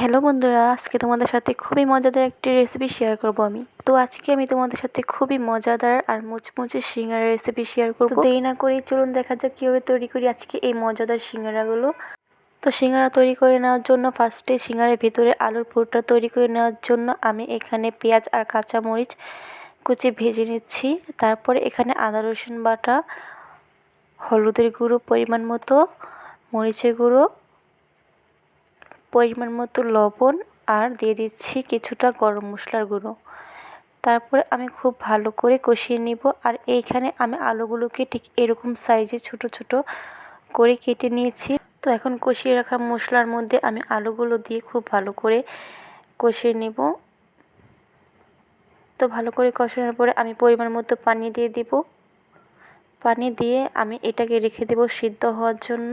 Hello বন্ধুরা আজকে তোমাদের সাথে খুবই মজাদার একটি রেসিপি শেয়ার করব আমি। তো আজকে আমি তোমাদের সাথে খুবই মজাদার আর মুচমুচে সিঙ্গারা রেসিপি শেয়ার করব। দেরি না করেই চলুন দেখা যাক কীভাবে তৈরি করি আজকে এই মজাদার সিঙ্গারাগুলো। তো সিঙ্গারা তৈরি করে নেওয়ার জন্য ফার্স্টে সিঙ্গারের ভিতরে আলুর পুরটা তৈরি করে নেওয়ার জন্য আমি এখানে পেঁয়াজ আর কাঁচা মরিচ কুচি ভেজে নিচ্ছি। তারপরে এখানে আদা রসুন বাটা হলুদের গুঁড়ো পরিমাণ মতো মরিচের গুঁড়ো পরিমাণ মতো লবণ আর দিয়ে দিচ্ছি কিছুটা গরম মশলার গুঁড়ো। তারপরে আমি খুব ভালো করে কষিয়ে নিব আর এইখানে আমি আলুগুলোকে ঠিক এরকম সাইজে ছোট ছোট করে কেটে নিয়েছি। তো এখন কষিয়ে রাখা মশলার মধ্যে আমি আলুগুলো দিয়ে খুব ভালো করে কষিয়ে নেব। তো ভালো করে কষানোর পরে আমি পরিমাণ মতো পানি দিয়ে দিব। পানি দিয়ে আমি এটাকে রেখে দেব সিদ্ধ হওয়ার জন্য।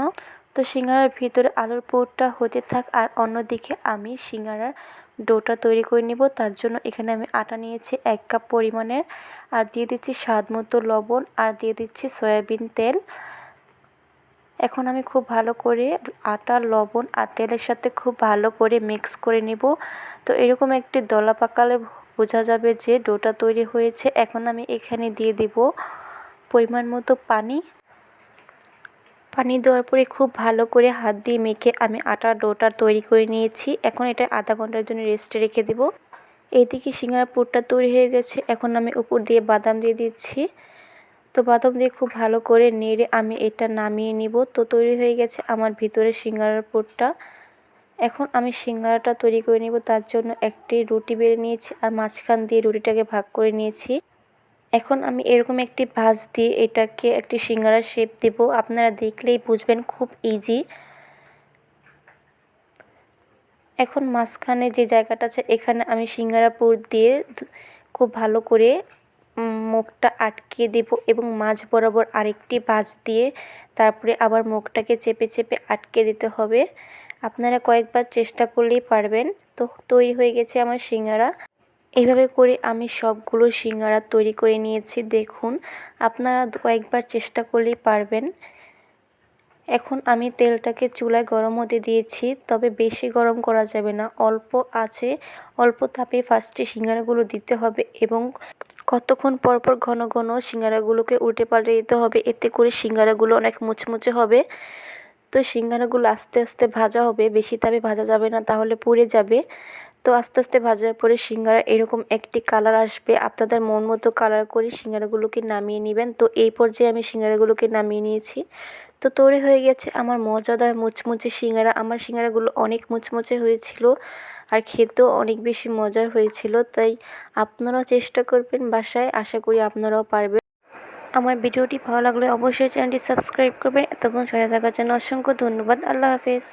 তো সিঙ্গারার ভিতরে আলুর পুরটা হতে থাক আর অন্যদিকে আমি সিঙ্গারার ডোটা তৈরি করে নিব। তার জন্য এখানে আমি আটা নিয়েছি এক কাপ পরিমাণের। আর দিয়ে দিচ্ছি স্বাদ মতো লবণ আর দিয়ে দিচ্ছি সয়াবিন তেল। এখন আমি খুব ভালো করে আটা, লবণ আর তেলের সাথে খুব ভালো করে মিক্স করে নিব। তো এরকম একটি দলা পাকালে বোঝা যাবে যে ডোটা তৈরি হয়েছে। এখন আমি এখানে দিয়ে দিব পরিমাণ মতো পানি। পানি দেওয়ার পরে খুব ভালো করে হাত দিয়ে মেখে আমি আটার ডোটা তৈরি করে নিয়েছি। এখন এটা আধা ঘণ্টার জন্য রেস্টে রেখে দেব। এইদিকে সিঙ্গার পুরটা তৈরি হয়ে গেছে। এখন আমি উপর দিয়ে বাদাম দিয়ে দিচ্ছি। তো বাদাম দিয়ে খুব ভালো করে নেড়ে আমি এটা নামিয়ে নিব। তো তৈরি হয়ে গেছে আমার ভিতরে সিঙ্গারার পুরটা। এখন আমি সিঙ্গারাটা তৈরি করে নিব। তার জন্য একটি রুটি বেড়ে নিয়েছি আর মাঝখান দিয়ে রুটিটাকে ভাগ করে নিয়েছি। এখন আমি এরকম একটি ভাঁজ দিয়ে এটাকে একটি সিঙ্গারার শেপ দেব। আপনারা দেখলেই বুঝবেন খুব ইজি এখন মাঝখানে যে জায়গাটা আছে, এখানে আমি সিঙ্গারা পুর দিয়ে খুব ভালো করে মুখটা আটকে দেব এবং মাঝ বরাবর আরেকটি ভাঁজ দিয়ে তারপরে আবার মুখটাকে চেপে চেপে আটকে দিতে হবে। আপনারা কয়েকবার চেষ্টা করলেই পারবেন। তো তৈরি হয়ে গেছে আমার সিঙ্গারা। এইভাবে করে আমি সবগুলো সিঙ্গারা তৈরি করে নিয়েছি। দেখুন, আপনারা কয়েকবার চেষ্টা করলেই পারবেন। এখন আমি তেলটাকে চুলায় গরম হতে দিয়েছি, তবে বেশি গরম করা যাবে না। অল্প আছে, অল্প তাপে ফার্স্টে সিঙ্গারাগুলো দিতে হবে এবং কতক্ষণ পর পর ঘন ঘন সিঙ্গারাগুলোকে উল্টে পাল্টে দিতে হবে। এতে করে সিঙ্গারাগুলো অনেক মুচমুচে হবে। তো সিঙ্গারাগুলো আস্তে আস্তে ভাজা হবে, বেশি তাপে ভাজা যাবে না, তাহলে পুড়ে যাবে। তো আস্তে আস্তে ভাজার পরে সিঙ্গারা এরকম একটি কালার আসবে। আপনাদের মন মতো কালার করে সিঙ্গারাগুলোকে নামিয়ে নেবেন। তো এই পর্যায়ে আমি সিঙ্গারাগুলোকে নামিয়ে নিয়েছি। তো তৈরি হয়ে গেছে আমার মজাদার মুচমুচে সিঙ্গারা। আমার সিঙ্গারাগুলো অনেক মুচমুচে হয়েছিল আর খেতেও অনেক বেশি মজার হয়েছিল। তাই আপনারাও চেষ্টা করবেন বাসায়। আশা করি আপনারাও পারবেন। আমার ভিডিওটি ভালো লাগলে অবশ্যই চ্যানেলটি সাবস্ক্রাইব করবেন। এতক্ষণ সহায় থাকার জন্য অসংখ্য ধন্যবাদ। আল্লাহ হাফেজ।